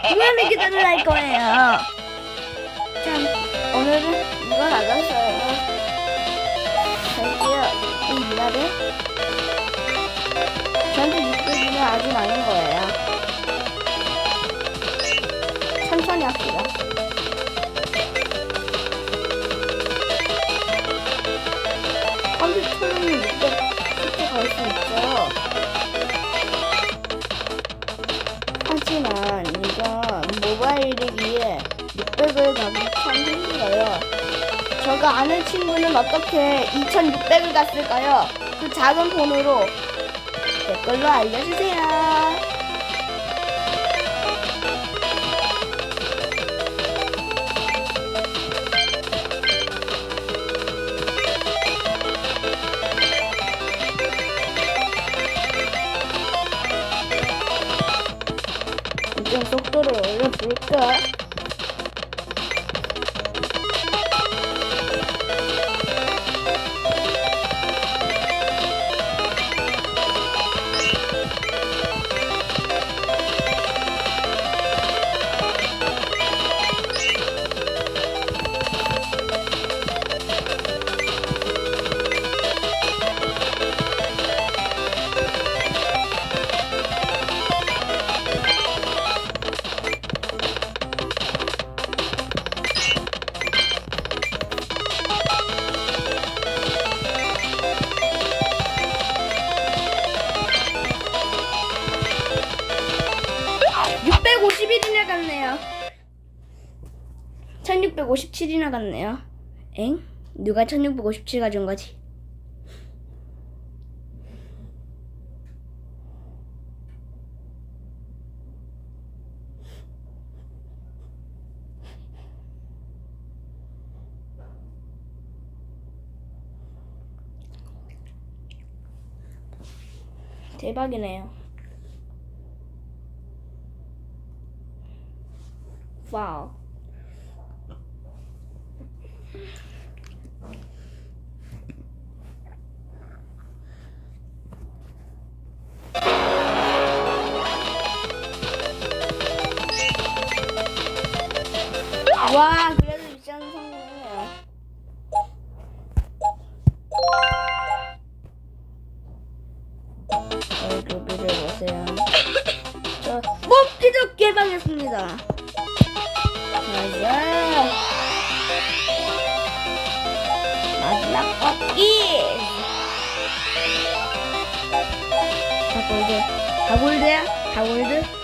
무한의 계단을 할 거예요. 자, 오늘은 이거 나갔어요. 갈게요. 이 미나를. 저한테 600이면 아주 많은 거예요. 천천히 합시다. 600을 가기 참 힘들어요. 제가 아는 친구는 어떻게 2600을 갔을까요? 그 작은 폰으로 댓글로 알려주세요. 좀 속도를 올려볼까? (1657이나) 갔네요 엥? 누가 (1657) 가져온 거지? 대박이네요. 와우. 보세요. 저 뽑기도 개방했습니다. 맞아. 마지막 뽑기. 다골드, 다골드야, 다골드.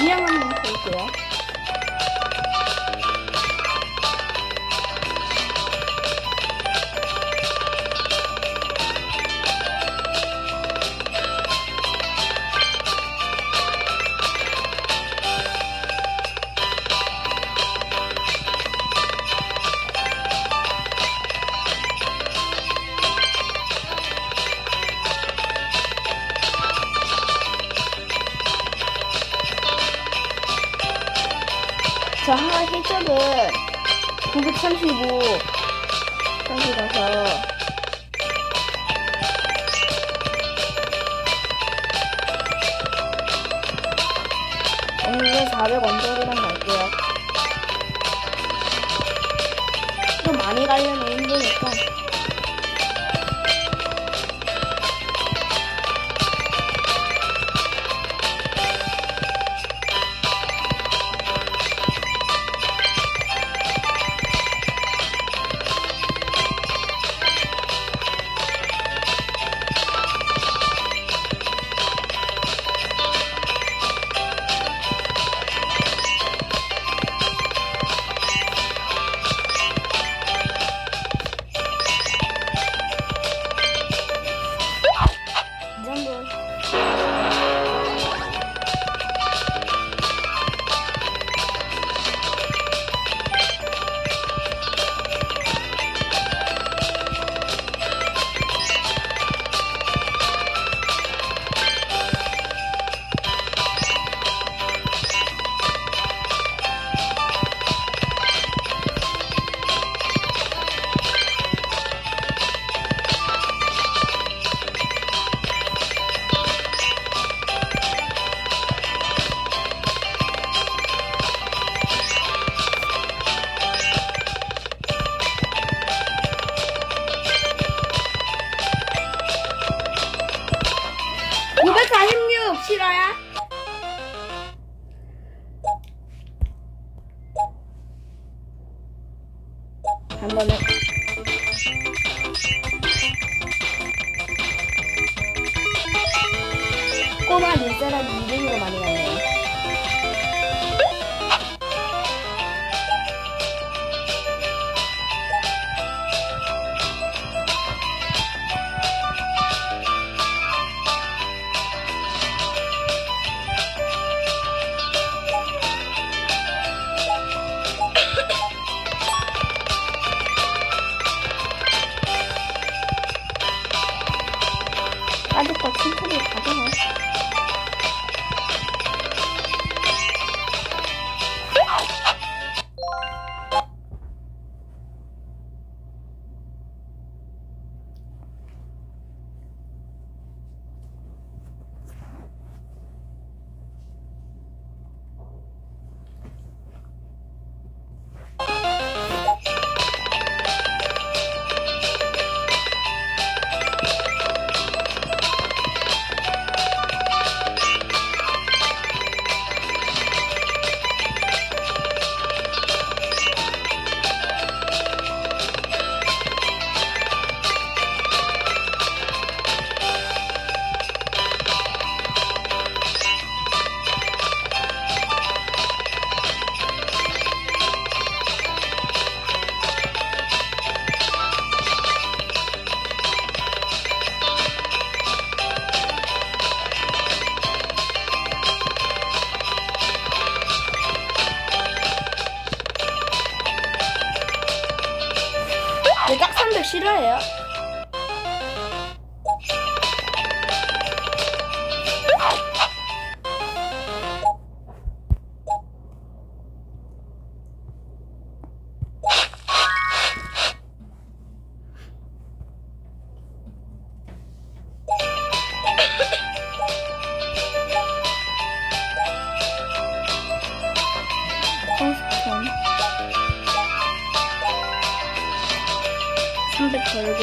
이야名回国. 1점은 935 30이라서. 한 번은 꼬마 눈사람 이름으로 많이 갔네요. Hadi bakayım tabii. Hadi. 싫어해요? Khadga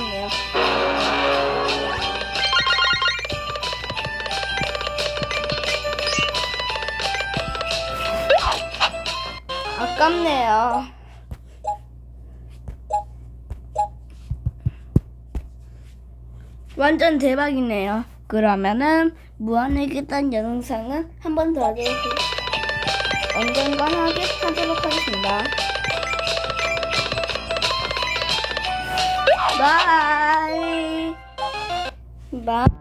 아깝네요. 아깝네요. 완전 대박이네요. 그러면은 무한의기단 영상은 한 번 더 하도록 언젠간 하게 하도록 하겠습니다. 바이. 바이.